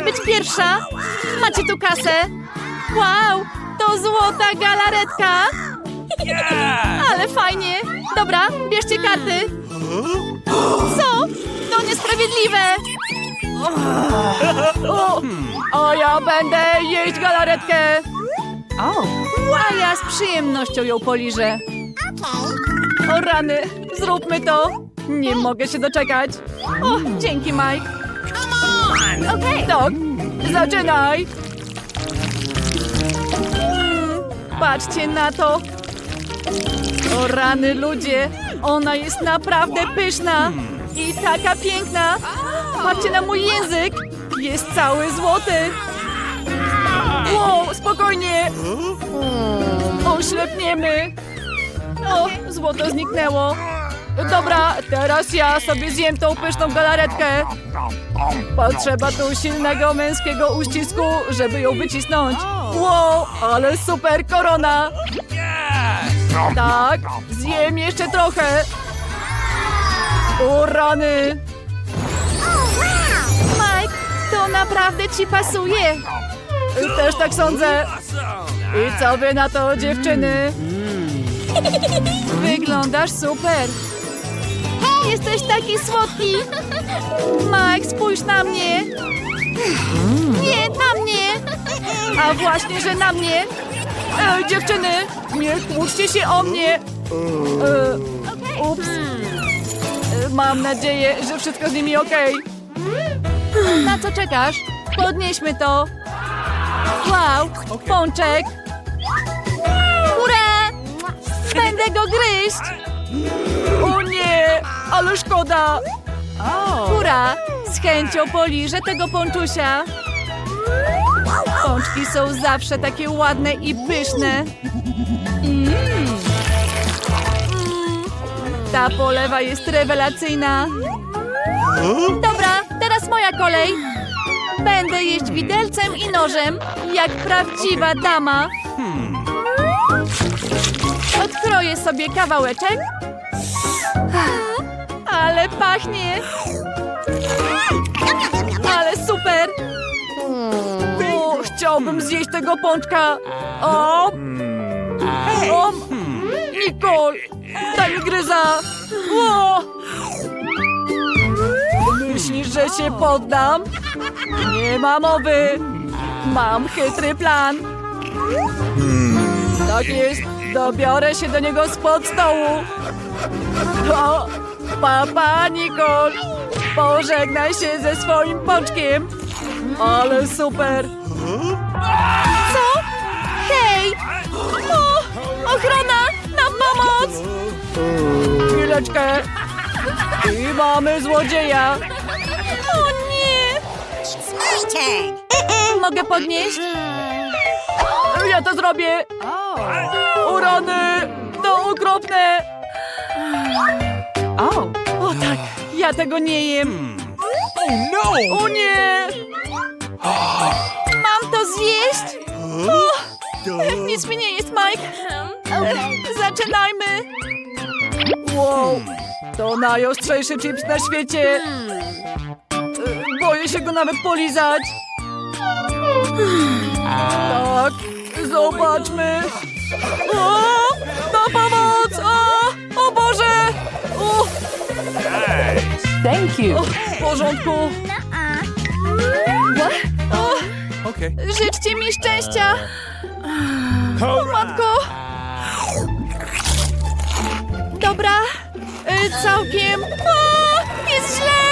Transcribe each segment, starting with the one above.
Chcę być pierwsza. Macie tu kasę. Wow, to złota galaretka. Ale fajnie. Dobra, bierzcie karty. Co? To niesprawiedliwe. O, a ja będę jeść galaretkę. A ja z przyjemnością ją poliżę. O rany, zróbmy to. Nie mogę się doczekać. O, dzięki Mike. Okej. Dok, zaczynaj. Mm, Patrzcie na to. O rany ludzie, ona jest naprawdę pyszna i taka piękna. Patrzcie na mój język, jest cały złoty. Wow, spokojnie. Oślepniemy. O, złoto zniknęło. Dobra, teraz ja sobie zjem tą pyszną galaretkę. Potrzeba tu silnego męskiego uścisku, żeby ją wycisnąć. Wow, ale super korona. Tak, zjem jeszcze trochę. O rany. Mike, to naprawdę ci pasuje. Też tak sądzę. I co wy na to, dziewczyny? Wyglądasz super. Jesteś taki słodki. Mike, spójrz na mnie. Nie, na mnie. A właśnie, że na mnie. E, dziewczyny, nie kłóćcie się o mnie. E, ups. E, mam nadzieję, że wszystko z nimi okej. Na co czekasz? Podnieśmy to. Wow, pączek. Ura! Będę go gryźć. O nie, ale szkoda. Ura, z chęcią poliżę tego pączusia. Pączki są zawsze takie ładne i pyszne. Mm. Mm, Ta polewa jest rewelacyjna. Dobra, teraz moja kolej. Będę jeść widelcem i nożem, jak prawdziwa dama. Odkroję sobie kawałeczek. Ale pachnie. Ale super. O, chciałbym zjeść tego pączka. O! O! Nicole! Daj mi gryza! O! Myślisz, że się poddam? Nie ma mowy. Mam chytry plan. Tak jest. Dobiorę się do niego spod stołu. O! Papa, Nicole! Pożegnaj się ze swoim pączkiem. Ale super. Co? Hej! O! Ochrona! Na pomoc! Chwileczkę. I mamy złodzieja. O nie! Turn. Mogę podnieść? Ja to zrobię. O rany! To okropne! O tak, ja tego nie jem. O nie! Mam to zjeść? O, nic mi nie jest, Mike. Zaczynajmy. Wow, to najostrzejszy chips na świecie. Boję się go nawet polizać. Tak, zobaczmy. O, pomoc! O, Thank you. o, w porządku. O, Okay. życzcie mi szczęścia. O, matko. Dobra, y, całkiem. O, jest źle.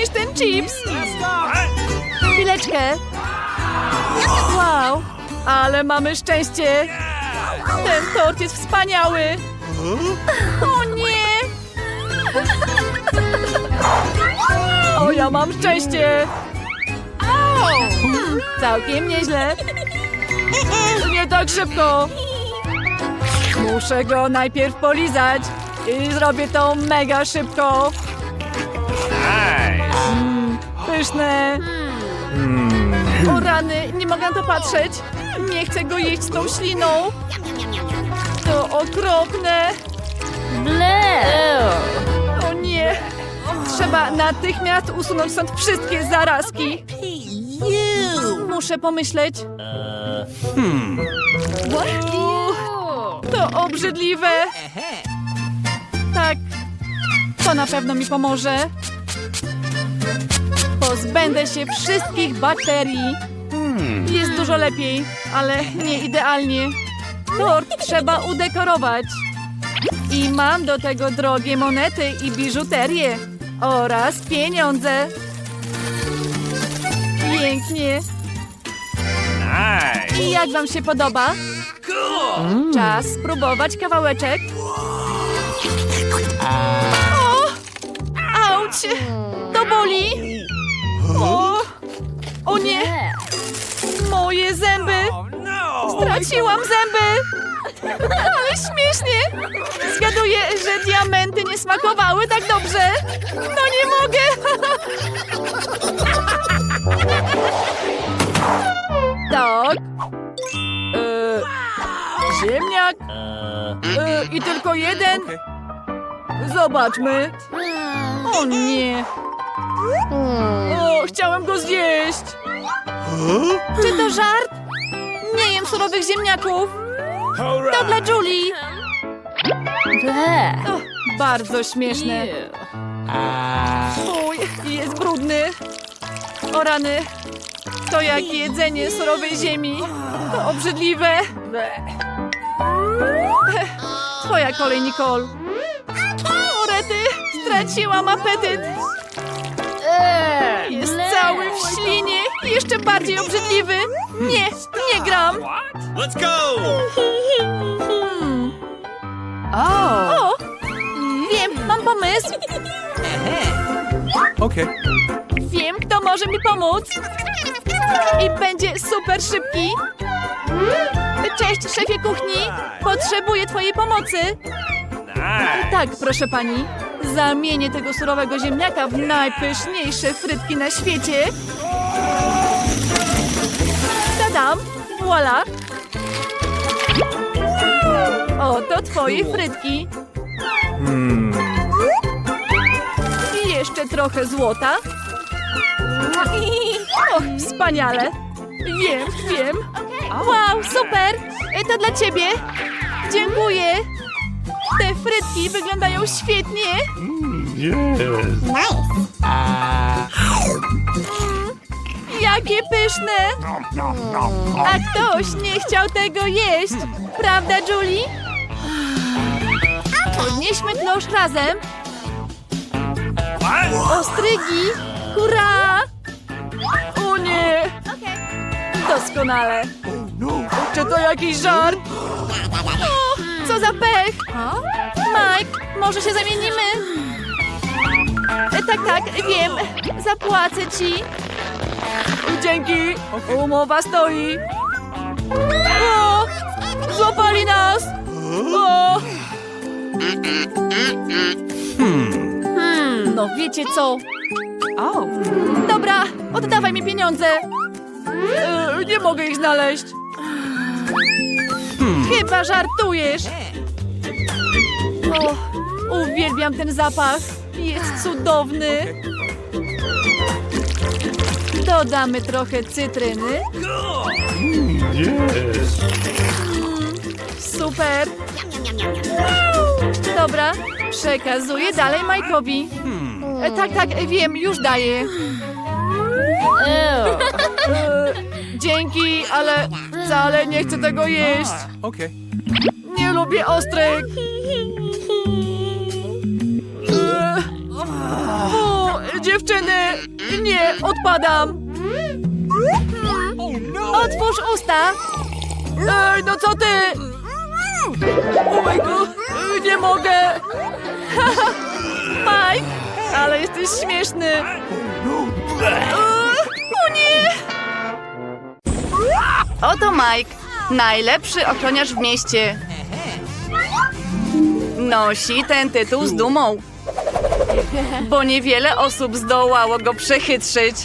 Niż ten chips. Chwileczkę. Wow, ale mamy szczęście. Ten tort jest wspaniały. O nie! O, ja mam szczęście. Całkiem nieźle. Nie tak szybko. Muszę go najpierw polizać i zrobię to mega szybko. Pyszne. O rany, nie mogę na to patrzeć. Nie chcę go jeść z tą śliną. To okropne. O nie. Trzeba natychmiast usunąć stąd wszystkie zarazki. Muszę pomyśleć. To obrzydliwe. Tak, to na pewno mi pomoże. Pozbędę się wszystkich bakterii. Jest dużo lepiej, ale nie idealnie. Tort trzeba udekorować. I mam do tego drogie monety i biżuterię oraz pieniądze. Pięknie. I jak wam się podoba? Czas spróbować kawałeczek. O! Auć! Boli! O! O nie! Moje zęby! Straciłam zęby! Ale śmiesznie! Zgaduję, że diamenty nie smakowały tak dobrze! No nie mogę! Tak. E, ziemniak. E, I tylko jeden. Zobaczmy. O nie. O, chciałem go zjeść. Czy to żart? Nie jem surowych ziemniaków. To dla Julie. O, bardzo śmieszne. Fuj, jest brudny. O rany. To jak jedzenie surowej ziemi. To obrzydliwe. Twoja kolej, Nicole. O, rety, straciłam apetyt. Jest cały w ślinie i jeszcze bardziej obrzydliwy. Nie, nie gram. Let's go. O, wiem, mam pomysł. Okay. Wiem, kto może mi pomóc. I będzie super szybki. Cześć, szefie kuchni. Potrzebuję twojej pomocy. Tak, proszę pani. Zamienię tego surowego ziemniaka w najpyszniejsze frytki na świecie. Tadam! Voila! Oto twoje frytki. Hmm. I jeszcze trochę złota. Och, wspaniale. Wiem, wiem. Wow, super. E, To dla ciebie. Dziękuję. Te frytki wyglądają świetnie. Nice. Jakie pyszne. A ktoś nie chciał tego jeść. Prawda, Julie? Podnieśmy klosz razem. Ostrygi. Hurra! O nie! Doskonale. Czy to jakiś żart? Co za pech! Mike, może się zamienimy? E, Tak, tak, wiem. Zapłacę ci. Dzięki. Umowa stoi. O, złapali nas. O. Hmm, no wiecie co? Dobra, oddawaj mi pieniądze. E, nie mogę ich znaleźć. Chyba żartujesz. O, uwielbiam ten zapach. Jest cudowny. Dodamy trochę cytryny. Super. Dobra, przekazuję dalej Majkowi. E, tak, tak, wiem, już daję. E, dzięki, ale wcale nie chcę tego jeść. Okay. Nie lubię ostryg. E, O, dziewczyny, nie, odpadam. Otwórz usta. Ej, no co ty? Oh God, nie mogę. Mike, ale jesteś śmieszny. E, O Oto Mike, najlepszy ochroniarz w mieście. Nosi ten tytuł z dumą. Bo niewiele osób zdołało go przechytrzyć.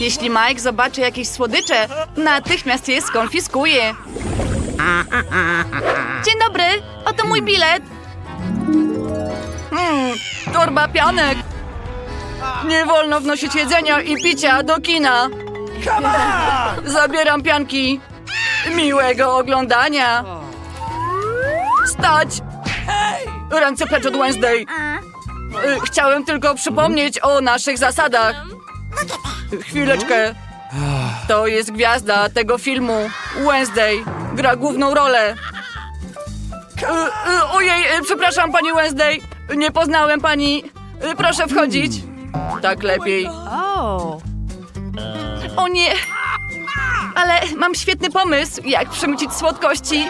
Jeśli Mike zobaczy jakieś słodycze, natychmiast je skonfiskuje. Dzień dobry, oto mój bilet. Hmm, torba pianek. Nie wolno wnosić jedzenia i picia do kina. Zabieram pianki. Miłego oglądania. Stać! Ręce precz od Wednesday. Y, Chciałem tylko przypomnieć o naszych zasadach. Chwileczkę. To jest gwiazda tego filmu. Wednesday gra główną rolę. Y, y, Ojej, przepraszam pani Wednesday. Nie poznałem pani. Proszę wchodzić. Tak lepiej. O nie! Ale mam świetny pomysł, jak przemycić słodkości.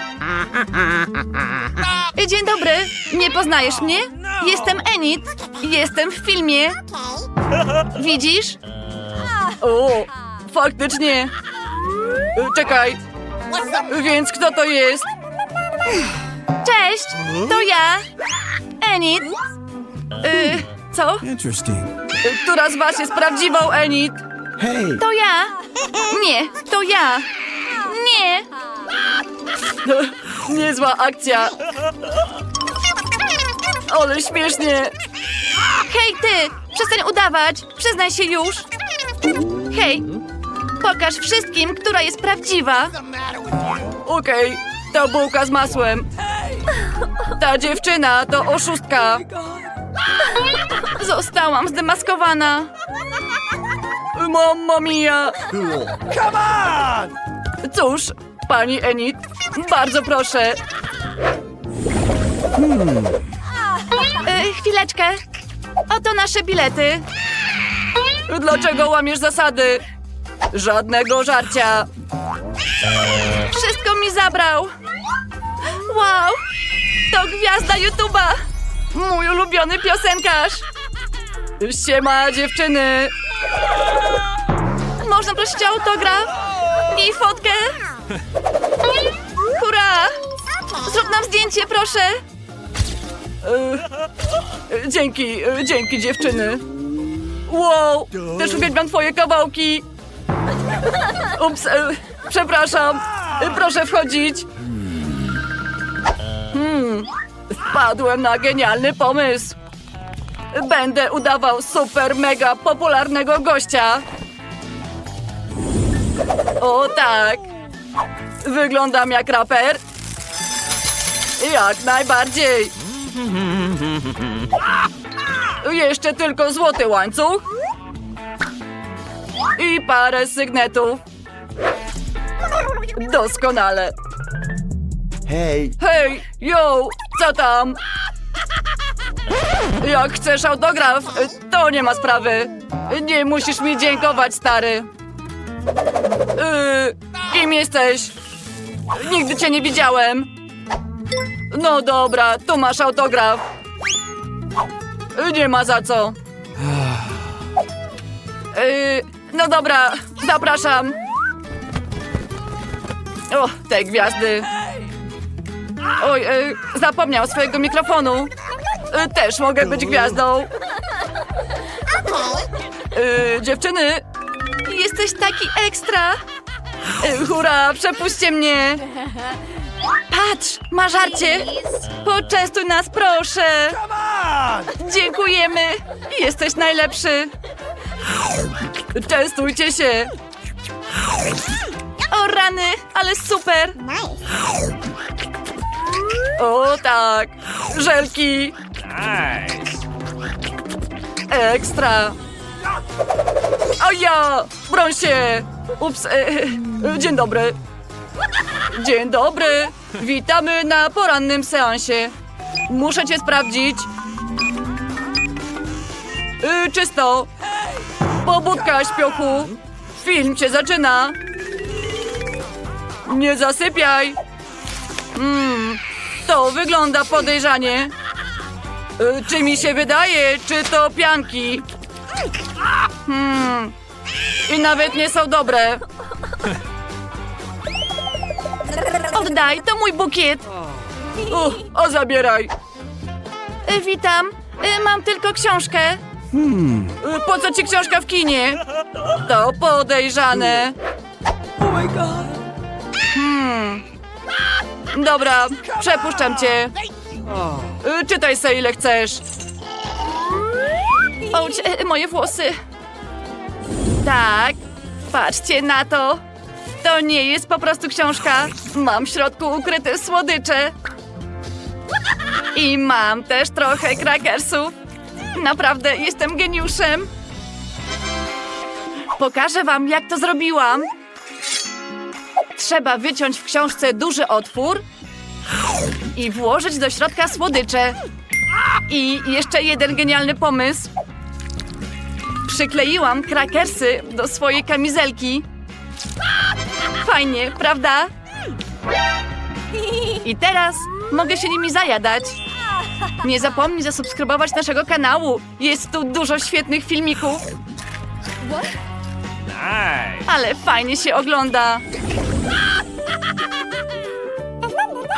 Dzień dobry, nie poznajesz mnie? Jestem Enid. Jestem w filmie. Widzisz? O, faktycznie. Czekaj. Więc kto to jest? Cześć, to ja. Enid. Y, co? Która z was jest prawdziwą Enid? Hey. To ja! Nie, to ja! Nie! Niezła akcja! Ale śmiesznie! Hej ty! Przestań udawać! Przyznaj się już! Hej! Pokaż wszystkim, która jest prawdziwa! Okej, to bułka z masłem. Ta dziewczyna to oszustka. Zostałam zdemaskowana. Mamma mia! Come on! Cóż, pani Enid, bardzo proszę. E, chwileczkę. Oto nasze bilety. Dlaczego łamiesz zasady? Żadnego żarcia. Wszystko mi zabrał. Wow, to gwiazda YouTube'a. Mój ulubiony piosenkarz. Siema dziewczyny. Można prosić o autograf? I fotkę? Hurra! Zrób nam zdjęcie, proszę! E, dzięki, e, dzięki dziewczyny. Wow, też uwielbiam twoje kawałki. Ups, e, przepraszam. Proszę wchodzić. Hmm, wpadłem na genialny pomysł. Będę udawał super mega popularnego gościa. O tak! Wyglądam jak raper? Jak najbardziej! Jeszcze tylko złoty łańcuch i parę sygnetów. Doskonale. Hey. Hej, yo, co tam? Jak chcesz autograf, to nie ma sprawy. Nie musisz mi dziękować, stary. Yy, kim jesteś? Nigdy cię nie widziałem. No dobra, tu masz autograf. Nie ma za co. Yy, no dobra, zapraszam. O, te gwiazdy. Oj, yy, zapomniał swojego mikrofonu. Yy, też mogę być gwiazdą. Yy, dziewczyny, jesteś taki ekstra. Hurra, przepuśćcie mnie. Patrz, ma żarcie. Poczęstuj nas, proszę. Dziękujemy. Jesteś najlepszy. Częstujcie się. O rany, ale super. O tak, żelki. Nice. Ekstra! O ja! Broń się! Ups, e, e, dzień dobry. Dzień dobry. Witamy na porannym seansie. Muszę cię sprawdzić. Y, czysto. Pobudka, śpiochu. Film cię zaczyna. Nie zasypiaj. Mm, to wygląda podejrzanie. Y, Czy mi się wydaje, czy to pianki? Hmm. I nawet nie są dobre. Oddaj, to mój bukiet. Uh, o, zabieraj. Y, Witam. Y, mam tylko książkę. Y, po co ci książka w kinie? To podejrzane. Oh my god. Hmm. Dobra, przepuszczam cię. Y, Czytaj se ile chcesz. Ouch, e, moje włosy. Tak, patrzcie na to. To nie jest po prostu książka. Mam w środku ukryte słodycze. I mam też trochę krakersów. Naprawdę jestem geniuszem. Pokażę wam, jak to zrobiłam. Trzeba wyciąć w książce duży otwór i włożyć do środka słodycze. I jeszcze jeden genialny pomysł. Przykleiłam krakersy do swojej kamizelki. Fajnie, prawda? I teraz mogę się nimi zajadać. Nie zapomnij zasubskrybować naszego kanału. Jest tu dużo świetnych filmików, ale fajnie się ogląda.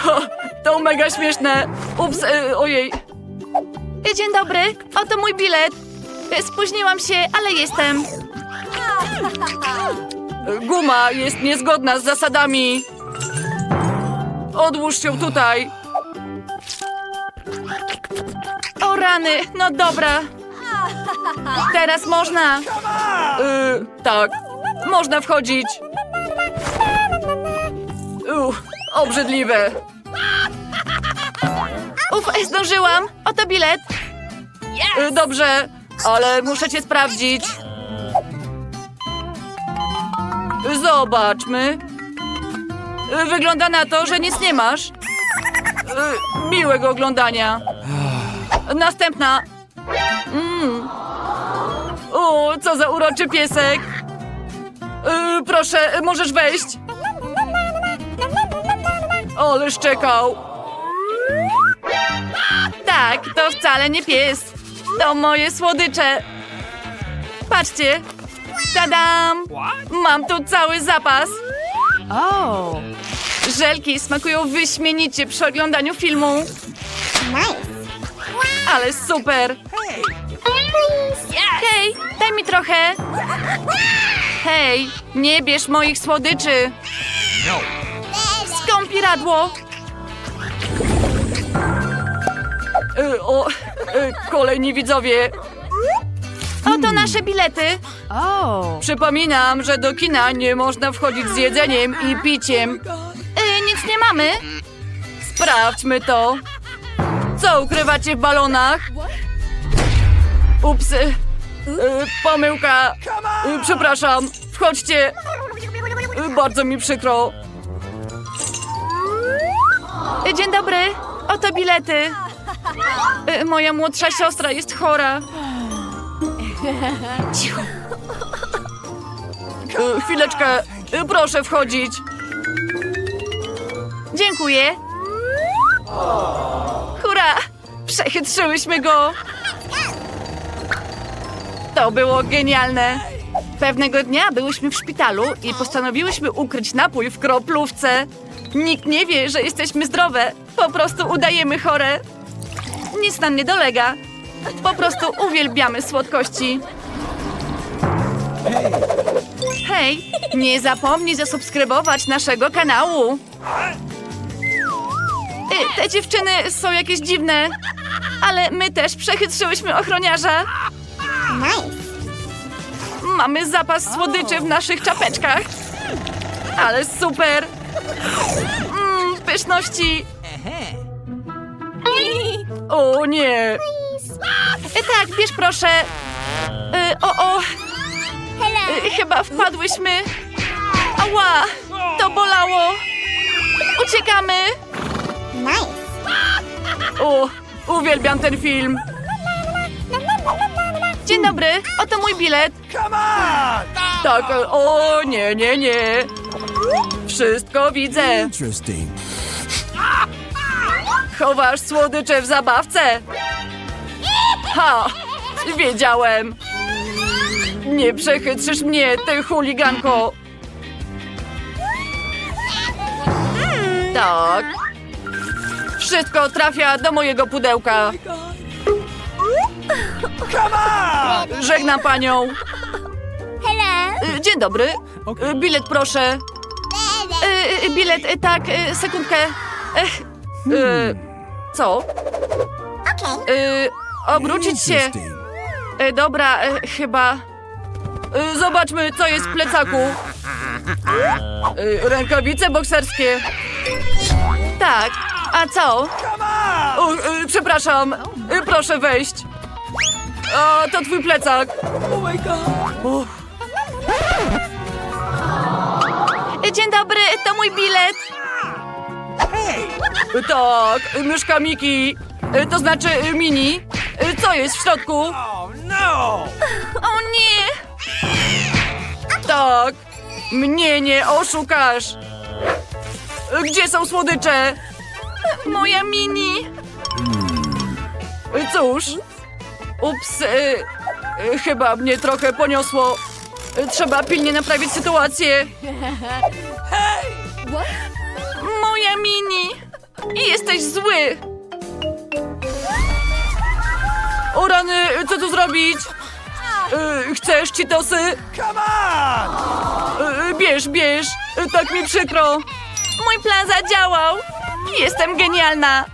Ho, to mega śmieszne. Ups, e, ojej. E, Dzień dobry, oto mój bilet. E, Spóźniłam się, ale jestem. E, Guma jest niezgodna z zasadami. Odłóż ją tutaj. O rany, no dobra. Teraz można. Y, tak, można wchodzić. Uch, obrzydliwe. Uf, zdążyłam. Oto bilet. Y, dobrze, ale muszę cię sprawdzić. Zobaczmy. Y, Wygląda na to, że nic nie masz. Y, Miłego oglądania. Następna. Mm. O, co za uroczy piesek. Proszę, możesz wejść. Ale szczekał. Tak, to wcale nie pies. To moje słodycze. Patrzcie. Tadam! Mam tu cały zapas. O! Żelki smakują wyśmienicie przy oglądaniu filmu. Ale super! Hej, daj mi trochę! Hej, nie bierz moich słodyczy! Skąpiradło! Y, o, y, kolejni widzowie! Oto nasze bilety! Przypominam, że do kina nie można wchodzić z jedzeniem i piciem. Y, nic nie mamy. Sprawdźmy to. Co ukrywacie w balonach? Ups. Pomyłka. Y, przepraszam. Wchodźcie. Y, bardzo mi przykro. Y, dzień dobry. Oto bilety. Y, moja młodsza siostra jest chora. Cicho. Y, chwileczkę. Y, proszę wchodzić. Dziękuję. Hurra! Przechytrzyłyśmy go! To było genialne! Pewnego dnia byłyśmy w szpitalu i postanowiłyśmy ukryć napój w kroplówce. Nikt nie wie, że jesteśmy zdrowe. Po prostu udajemy chore. Nic nam nie dolega. Po prostu uwielbiamy słodkości. Hej, nie zapomnij zasubskrybować naszego kanału. Y, Te dziewczyny są jakieś dziwne, ale my też przechytrzyłyśmy ochroniarza. Mamy zapas słodyczy w naszych czapeczkach. Ale super! Mm, pyszności! O nie! Y, Tak, bierz proszę. Y, o, o! Y, Chyba wpadłyśmy. Ała! To bolało! Uciekamy! O, uwielbiam ten film. Dzień dobry, oto mój bilet. Come on! Tak, o nie, nie, nie. Wszystko widzę. Interesting. Chowasz słodycze w zabawce? Ha! Wiedziałem. Nie przechytrzysz mnie, ty chuliganko. Tak. Wszystko trafia do mojego pudełka. Come on! Żegnam panią. Hello. Y, Dzień dobry. Y, Bilet proszę. Y, Bilet, tak, sekundkę. Ech, y, co? Okay. Y, Obrócić się. Y, Dobra, y, chyba. Y, Zobaczmy, co jest w plecaku. Y, Rękawice bokserskie. Tak, a co? O, y, przepraszam, y, proszę wejść. O, to twój plecak. Oh my god! Uff. Dzień dobry, to mój bilet. Tak, myszka Miki. Y, To znaczy y, mini. Y, Co jest w środku? Oh no! O nie! Tak, mnie nie oszukasz. Gdzie są słodycze? Moja mini. Cóż, ups, y, y, chyba mnie trochę poniosło. Trzeba pilnie naprawić sytuację. Moja mini! Jesteś zły! O rany, co tu zrobić? Y, Chcesz Cheetosy? Come on! Y, Bierz, bierz! Y, Tak mi przykro! Mój plan zadziałał! Jestem genialna!